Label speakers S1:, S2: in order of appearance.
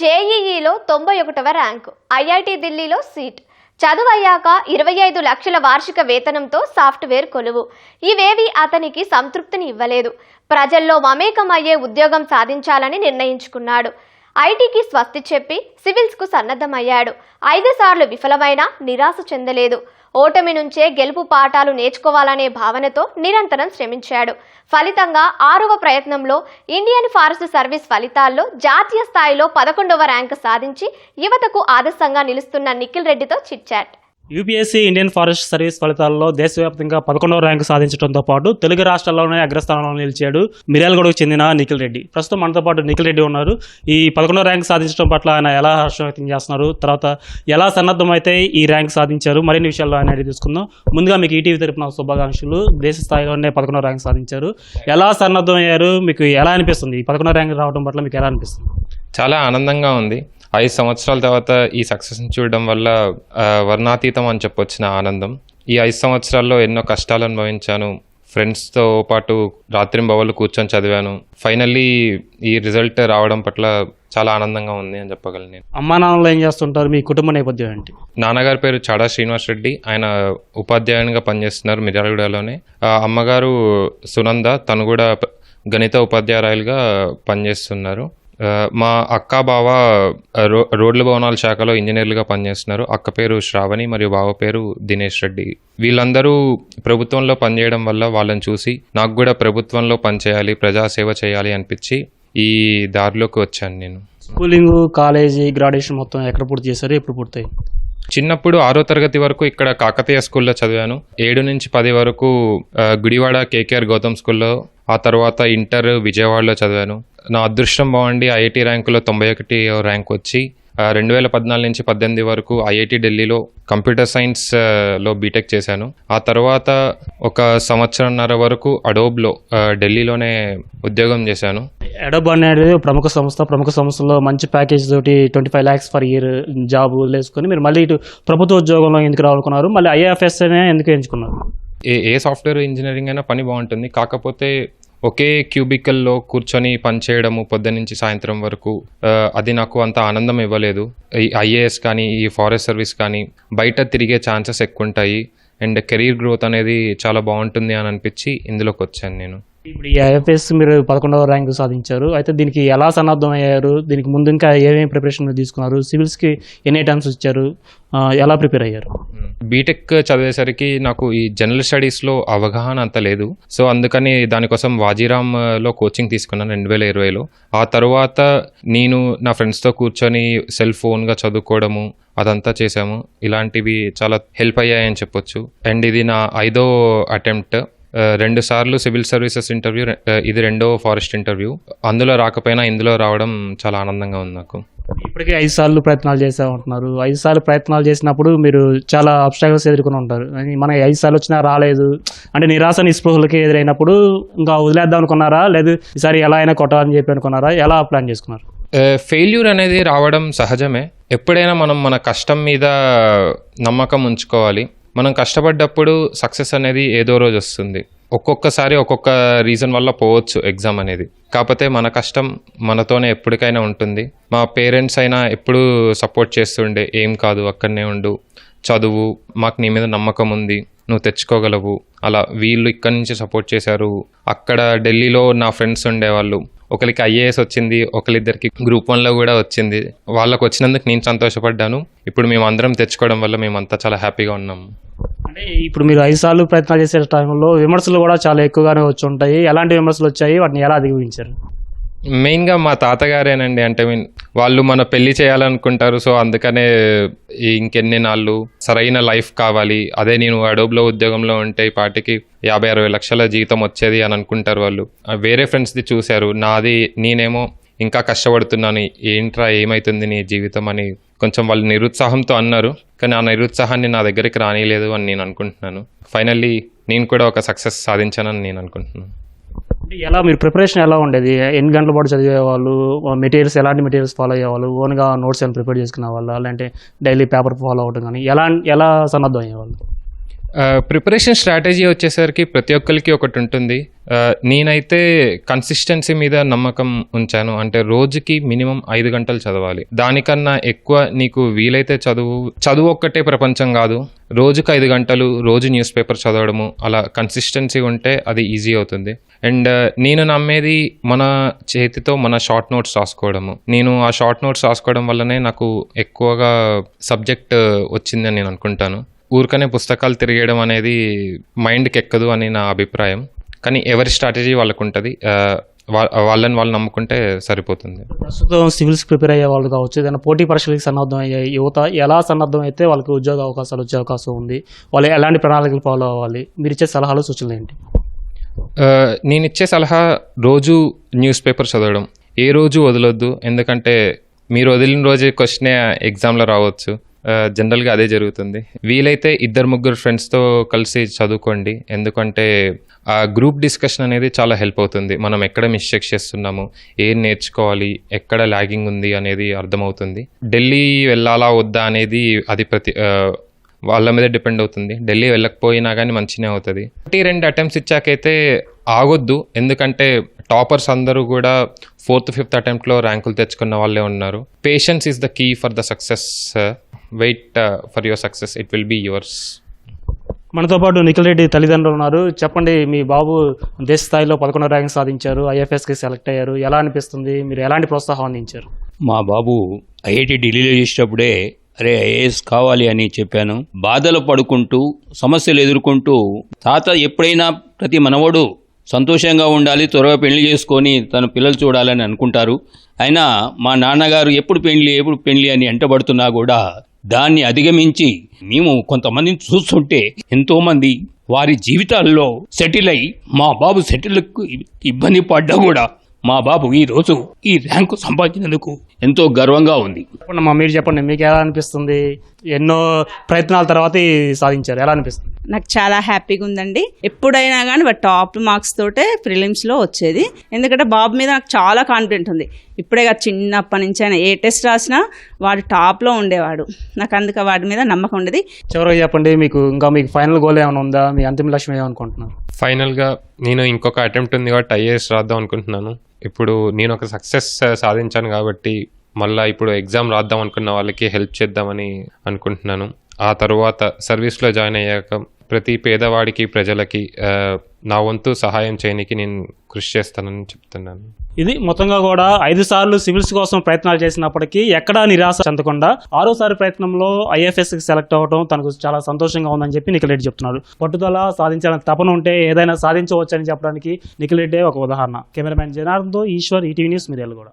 S1: జేఈఈలో తొంభై ఒకటవ rank IIT ఢిల్లీలో సీట్. చదువయ్యాక ఇరవై ఐదు లక్షల వార్షిక వేతనంతో సాఫ్ట్వేర్ కొలువు. ఇవేవి అతనికి సంతృప్తిని ఇవ్వలేదు. ప్రజల్లో మమేకమయ్యే ఉద్యోగం సాధించాలని నిర్ణయించుకున్నాడు. ఐటీకి స్వస్తి చెప్పి సివిల్స్కు సన్నద్ధమయ్యాడు. ఐదు సార్లు విఫలమైనా నిరాశ చెందలేదు. ఓటమి నుంచే గెలుపు పాఠాలు నేర్చుకోవాలనే భావనతో నిరంతరం శ్రమించాడు. ఫలితంగా ఆరవ ప్రయత్నంలో ఇండియన్ ఫారెస్ట్ సర్వీస్ ఫలితాల్లో జాతీయ స్థాయిలో పదకొండవ ర్యాంకు సాధించి యువతకు ఆదర్శంగా నిలుస్తున్న నిఖిల్ రెడ్డితో chitchat
S2: UPSC Indian forest service ఫలితాల్లో దేశవ్యాప్తంగా పదకొండవ ర్యాంకు సాధించడంతో పాటు తెలుగు రాష్ట్రాల్లోనే అగ్రస్థానంలో నిలిచాడు మిర్యాలగూడకు చెందిన నిఖిల్ రెడ్డి. ప్రస్తుతం మనతో పాటు నిఖిల్ రెడ్డి ఉన్నారు. ఈ పదకొండవ ర్యాంక్ సాధించడం పట్ల ఆయన ఎలా హర్షం వ్యక్తం చేస్తున్నారు? తర్వాత ఎలా సన్నద్ధమైతే ఈ ర్యాంక్ సాధించారు? మరిన్ని విషయాల్లో ఆయన అడిగి తీసుకుందాం ముందుగా మీకు ఈటీవీ తరపున శుభాకాంక్షలు. దేశ స్థాయిలోనే పదకొండవ ర్యాంక్ సాధించారు. ఎలా సన్నద్ధమయ్యారు? మీకు ఎలా అనిపిస్తుంది? ఈ పదకొండవ ర్యాంక్ రావడం పట్ల మీకు ఎలా అనిపిస్తుంది?
S3: చాలా ఆనందంగా ఉంది. ఐదు సంవత్సరాల తర్వాత ఈ సక్సెస్ని చూడడం వల్ల వర్ణాతీతం అని చెప్పొచ్చు నా ఆనందం. ఈ ఐదు సంవత్సరాల్లో ఎన్నో కష్టాలు అనుభవించాను. ఫ్రెండ్స్తో పాటు రాత్రింబవళ్ళు కూర్చొని చదివాను. ఫైనల్లీ ఈ రిజల్ట్ రావడం పట్ల చాలా ఆనందంగా ఉంది అని చెప్పగలను నేను.
S2: అమ్మా నాన్నలు ఏం చేస్తుంటారు? మీ కుటుంబ నేపథ్యం ఏంటి?
S3: నాన్నగారి పేరు చాడా శ్రీనివాస్ రెడ్డి ఆయన ఉపాధ్యాయునిగా పనిచేస్తున్నారు మిర్యాలగూడలోనే. ఆ, అమ్మగారు సునంద తను కూడా గణిత ఉపాధ్యాయురాలుగా పనిచేస్తున్నారు. మా అక్క బావ రో రోడ్ల భవనాల శాఖలో ఇంజనీర్లుగా పనిచేస్తున్నారు. అక్క పేరు శ్రావణి మరియు బావ పేరు దినేష్ రెడ్డి. వీళ్ళందరూ ప్రభుత్వంలో పనిచేయడం వల్ల వాళ్ళని చూసి నాకు కూడా ప్రభుత్వంలో పనిచేయాలి ప్రజాసేవ చేయాలి అనిపించి ఈ దారిలోకి వచ్చాను నేను.
S2: స్కూలింగ్ కాలేజీ గ్రాడ్యుయేషన్ మొత్తం ఎక్కడ పూర్తి చేశారు? ఎప్పుడు పూర్తయి?
S3: చిన్నప్పుడు ఆరో తరగతి వరకు ఇక్కడ కాకతీయ స్కూల్లో చదివాను. ఏడు నుంచి పది వరకు గుడివాడ కేకేఆర్ గౌతమ్ స్కూల్లో ఆ తర్వాత ఇంటర్ విజయవాడలో చదివాను. నా అదృష్టం బాగుండి ఐఐటి ర్యాంకులో తొంభై ఒకటి ర్యాంక్ వచ్చి రెండు వేల పద్నాలుగు నుంచి పద్దెనిమిది వరకు ఐఐటి ఢిల్లీలో కంప్యూటర్ సైన్స్ ఆ, లో బీటెక్ చేశాను. ఆ తర్వాత ఒక సంవత్సరంన్నర వరకు అడోబ్లో ఢిల్లీలోనే ఉద్యోగం చేశాను.
S2: అడోబ్ అనేది ప్రముఖ సంస్థ ప్రముఖ సంస్థలో మంచి ప్యాకేజ్ తోటి twenty five lakhs per year job వదిలేసుకొని మీరు మళ్ళీ ఇటు ప్రభుత్వ ఉద్యోగంలో ఎందుకు రావాలనుకున్నారు? మళ్ళీ ఐఏఎఫ్ఎస్ అనే ఎందుకు ఎంచుకున్నారు?
S3: ఏ ఏ సాఫ్ట్వేర్ ఇంజనీరింగ్ అయినా పని బాగుంటుంది. కాకపోతే ఒకే క్యూబికల్లో కూర్చొని పని చేయడము పొద్దున్న నుంచి సాయంత్రం వరకు అది నాకు అంత ఆనందం ఇవ్వలేదు. ఈ ఐఏఎస్ కానీ ఈ ఫారెస్ట్ సర్వీస్ కానీ బయట తిరిగే ఛాన్సెస్ ఎక్కువ ఉంటాయి అండ్ కెరీర్ గ్రోత్ అనేది చాలా బాగుంటుంది అని అనిపించి ఇందులోకి వచ్చాను నేను.
S2: ఇప్పుడు ఈ ఐఎఫ్ఎస్ మీరు పదకొండవ ర్యాంక్ సాధించారు. అయితే దీనికి ఎలా సన్నద్ధం అయ్యారు దీనికి ముందు ఇంకా ఏమేమి ప్రిపరేషన్ తీసుకున్నారు? సివిల్స్కి ఎన్ని ఐటమ్స్ ఇచ్చారు? ఎలా ప్రిపేర్ అయ్యారు?
S3: బీటెక్ చదివేసరికి నాకు ఈ జనరల్ స్టడీస్లో అవగాహన అంత లేదు. సో అందుకని దానికోసం వాజీరామ్లో కోచింగ్ తీసుకున్నాను రెండు వేల ఇరవైలో. ఆ తర్వాత నేను నా ఫ్రెండ్స్తో కూర్చొని సెల్ ఫోన్గా చదువుకోవడము అదంతా చేశాము. ఇలాంటివి చాలా హెల్ప్ అయ్యాయని చెప్పొచ్చు. అండ్ ఇది నా ఐదో అటెంప్ట్. రెండు సార్లు సివిల్ సర్వీసెస్ ఇంటర్వ్యూ ఇది రెండో ఫారెస్ట్ ఇంటర్వ్యూ. అందులో రాకపోయినా ఇందులో రావడం చాలా ఆనందంగా ఉంది నాకు.
S2: ఇప్పటికే ఐదు సార్లు ప్రయత్నాలు చేసా ఉంటున్నారు ఐదు సార్లు ప్రయత్నాలు చేసినప్పుడు మీరు చాలా అబ్స్టాకల్స్ ఎదుర్కొని ఉంటారు. మన ఐదు సార్లు వచ్చినా రాలేదు. అంటే నిరాశ నిస్పృహలకి ఎదురైనప్పుడు ఇంకా వదిలేద్దాం అనుకున్నారా? లేదు ఈసారి ఎలా అయినా కొట్టాలని చెప్పి అనుకున్నారా? ఎలా ప్లాన్ చేసుకున్నారు?
S3: ఫెయిల్యూర్ అనేది రావడం సహజమే. ఎప్పుడైనా మనం మన కష్టం మీద నమ్మకం ఉంచుకోవాలి. మనం కష్టపడ్డప్పుడు సక్సెస్ అనేది ఏదో రోజు వస్తుంది. ఒక్కొక్కసారి ఒక్కొక్క రీజన్ వల్ల పోవచ్చు ఎగ్జామ్ అనేది. కాకపోతే మన కష్టం మనతోనే ఎప్పటికైనా ఉంటుంది. మా పేరెంట్స్ అయినా ఎప్పుడూ సపోర్ట్ చేస్తుండే ఏం కాదు అక్కడనే ఉండు. చదువు మాకు నీ మీద నమ్మకం ఉంది. నువ్వు తెచ్చుకోగలవు. అలా వీళ్ళు ఇక్కడి నుంచి సపోర్ట్ చేశారు. అక్కడ ఢిల్లీలో నా ఫ్రెండ్స్ ఉండేవాళ్ళు. ఒకరికి ఐఏఎస్ వచ్చింది ఒకరిద్దరికి గ్రూప్ వన్లో కూడా వచ్చింది. వాళ్ళకి వచ్చినందుకు నేను సంతోషపడ్డాను. ఇప్పుడు మేము అందరం తెచ్చుకోవడం వల్ల మేమంతా చాలా హ్యాపీగా ఉన్నాము
S2: అంటే ఇప్పుడు మీరు ఐదు సార్లు ప్రయత్నాలు చేసే టైంలో విమర్శలు కూడా చాలా ఎక్కువగానే వచ్చి ఉంటాయి. ఎలాంటి విమర్శలు వచ్చాయి? వాటిని ఎలా అధిగమించారు?
S3: మెయిన్గా మా తాతగారేనండి. అంటే మీన్ వాళ్ళు మన పెళ్ళి చేయాలనుకుంటారు సో అందుకనే ఇంకెన్ని నాళ్ళు సరైన లైఫ్ కావాలి. అదే నేను అడోబ్లో ఉద్యోగంలో ఉంటే ఈ పాటికి యాభై అరవై లక్షల జీతం వచ్చేది అని అనుకుంటారు వాళ్ళు. వేరే ఫ్రెండ్స్ది చూశారు. నాది నేనేమో ఇంకా కష్టపడుతున్నాను. ఏంట్రా ఏమైతుంది నీ జీవితం అని కొంచెం వాళ్ళు నిరుత్సాహంతో అన్నారు. కానీ ఆ నిరుత్సాహాన్ని నా దగ్గరికి రానిలేదు అని నేను అనుకుంటున్నాను. ఫైనల్లీ నేను కూడా ఒక సక్సెస్ సాధించానని నేను అనుకుంటున్నాను.
S2: ఎలా మీరు ప్రిపరేషన్ ఎలా ఉండేది? ఎన్ని గంటల పాటు చదివేవాళ్ళు? మెటీరియల్స్ ఎలాంటి మెటీరియల్స్ ఫాలో అయ్యేవాళ్ళు? ఓన్గా నోట్స్ ఏమైనా ప్రిపేర్ చేసుకునే వాళ్ళు లేదంటే డైలీ పేపర్ ఫాలో అవ్వడం కానీ ఎలా ఎలా సన్నద్ధం అయ్యేవాళ్ళు?
S3: ప్రిపరేషన్ స్ట్రాటజీ వచ్చేసరికి ప్రతి ఒక్కరికి ఒకటి ఉంటుంది. నేనైతే కన్సిస్టెన్సీ మీద నమ్మకం ఉంచాను. అంటే రోజుకి మినిమం ఐదు గంటలు చదవాలి. దానికన్నా ఎక్కువ నీకు వీలైతే చదువు చదువు ఒక్కటే ప్రపంచం కాదు. రోజుకి ఐదు గంటలు రోజు న్యూస్ పేపర్ చదవడము అలా కన్సిస్టెన్సీ ఉంటే అది ఈజీ అవుతుంది. అండ్ నేను నమ్మేది మన చేతితో మన షార్ట్ నోట్స్ రాసుకోవడము. నేను ఆ షార్ట్ నోట్స్ రాసుకోవడం వల్లనే నాకు ఎక్కువగా సబ్జెక్ట్ వచ్చిందని నేను అనుకుంటాను. ఊరికనే పుస్తకాలు తిరిగేయడం అనేది మైండ్కి ఎక్కదు అని నా అభిప్రాయం. కానీ ఎవరి స్ట్రాటజీ వాళ్ళకు ఉంటుంది వాళ్ళని వాళ్ళు నమ్ముకుంటే సరిపోతుంది.
S2: ప్రస్తుతం సివిల్స్ ప్రిపేర్ అయ్యే వాళ్ళు కావచ్చు ఏదైనా పోటీ పరీక్షలకు సన్నద్ధం అయ్యే యువత ఎలా సన్నద్ధం అయితే వాళ్ళకి ఉద్యోగ అవకాశాలు వచ్చే అవకాశం ఉంది. వాళ్ళు ఎలాంటి ప్రణాళికలు ఫాలో అవ్వాలి? మీరు ఇచ్చే సలహాలు సూచనలు ఏంటి?
S3: నేను ఇచ్చే సలహా రోజు న్యూస్ పేపర్ చదవడం. ఏ రోజు వదలొద్దు. ఎందుకంటే మీరు వదిలిన రోజే క్వశ్చనే ఎగ్జామ్లో రావచ్చు. జనరల్గా అదే జరుగుతుంది. వీలైతే ఇద్దరు ముగ్గురు ఫ్రెండ్స్తో కలిసి చదువుకోండి. ఎందుకంటే ఆ గ్రూప్ డిస్కషన్ అనేది చాలా హెల్ప్ అవుతుంది. మనం ఎక్కడ మిస్టేక్స్ చేస్తున్నాము? ఏం నేర్చుకోవాలి? ఎక్కడ లాగింగ్ ఉంది అనేది అర్థమవుతుంది. ఢిల్లీ వెళ్ళాలా వద్దా అనేది అది ప్రతి వాళ్ళ మీద డిపెండ్ అవుతుంది. ఢిల్లీ వెళ్ళకపోయినా కానీ మంచినే అవుతుంది. ఒకటి రెండు అటెంప్ట్స్ ఇచ్చాకైతే ఆగొద్దు. ఎందుకంటే టాపర్స్ అందరూ కూడా ఫోర్త్ ఫిఫ్త్ అటెంప్ట్లో ర్యాంకులు తెచ్చుకున్న వాళ్ళే ఉన్నారు. Patience is the key for the success wait for your success it will be yours
S2: మనతో పాటు నిఖిల్ రెడ్డి తల్లిదండ్రులు ఉన్నారు. చెప్పండి మీ బాబు దేశ స్థాయిలో పదకొండో ర్యాంక్ సాధించారు ఐఎఫ్ఎస్కి సెలెక్ట్ అయ్యారు. ఎలా అనిపిస్తుంది? మీరు ఎలాంటి ప్రోత్సాహం అందించారు?
S4: మా బాబు ఐఐటి ఢిల్లీలో చేసేటప్పుడే అరే ఐఏఎస్ కావాలి అని చెప్పాను. బాధలు పడుకుంటూ సమస్యలు ఎదుర్కొంటూ తాత ఎప్పుడైనా ప్రతి మనవడు సంతోషంగా ఉండాలి త్వరగా పెళ్ళి చేసుకొని తన పిల్లలు చూడాలని అనుకుంటారు. అయినా మా నాన్నగారు ఎప్పుడు పెళ్ళి ఎప్పుడు పెళ్ళి అని ఎంటబడుతున్నా కూడా దాన్ని అధిగమించి మేము కొంతమందిని చూస్తుంటే ఎంతోమంది వారి జీవితాల్లో సెటిల్ అయి మా బాబు సెటిల్ ఇబ్బంది పడ్డా కూడా మా బాబు ఈ రోజు ఈ ర్యాంకు సంపాదించినందుకు ఎంతో గర్వంగా ఉంది.
S2: చెప్పండి మా మీరు చెప్పండి మీకు ఎలా అనిపిస్తుంది? ఎన్నో ప్రయత్నాల తర్వాత సాధించారు. ఎలా అనిపిస్తుంది?
S5: నాకు చాలా హ్యాపీగా ఉందండి. ఎప్పుడైనా కానీ వాడు టాప్ మార్క్స్ తోటే ప్రిలిమ్స్లో వచ్చేది. ఎందుకంటే బాబు మీద నాకు చాలా కాన్ఫిడెంట్ ఉంది. ఇప్పుడే కాదు చిన్నప్పటి నుంచి అయినా ఏ టెస్ట్ రాసినా వాడు టాప్లో ఉండేవాడు. నాకు అందుకే వాడి మీద నమ్మకం ఉండేది.
S2: చివరిగా చెప్పండి మీకు ఇంకా మీకు ఫైనల్ గోల్ ఏమైనా ఉందా? మీ అంతిమ లక్ష్యం ఏమనుకుంటున్నారు?
S3: ఫైనల్గా నేను ఇంకొక అటెంప్ట్ ఉంది కాబట్టి ఐఏఎస్ రాద్దాం అనుకుంటున్నాను. ఇప్పుడు నేను ఒక సక్సెస్ సాధించాను కాబట్టి మళ్ళీ ఇప్పుడు ఎగ్జామ్ రాద్దాం అనుకున్న వాళ్ళకి హెల్ప్ చేద్దామని అనుకుంటున్నాను. ఆ తర్వాత సర్వీస్లో జాయిన్ అయ్యాక ప్రతి పేదవాడికి ప్రజలకి నా వంతు సహాయం చేయడానికి నేను కృషి చేస్తానని చెప్తున్నాను.
S2: ఇది మొత్తంగా కూడా ఐదు సార్లు సివిల్స్ కోసం ప్రయత్నాలు చేసినప్పటికీ ఎక్కడా నిరాశ చెందకుండా ఆరోసారి ప్రయత్నంలో ఐఎఫ్ఎస్కి సెలెక్ట్ అవ్వడం తనకు చాలా సంతోషంగా ఉందని చెప్పి నిఖిలెడ్డి చెప్తున్నాడు పట్టుదల సాధించాలని తపన ఉంటే ఏదైనా సాధించవచ్చని చెప్పడానికి నిఖిలెడ్డే ఒక ఉదాహరణ. కెమెరామెన్ జనార్దన్తో ఈశ్వర్ ఈటీవీ న్యూస్ మీడియాలు కూడా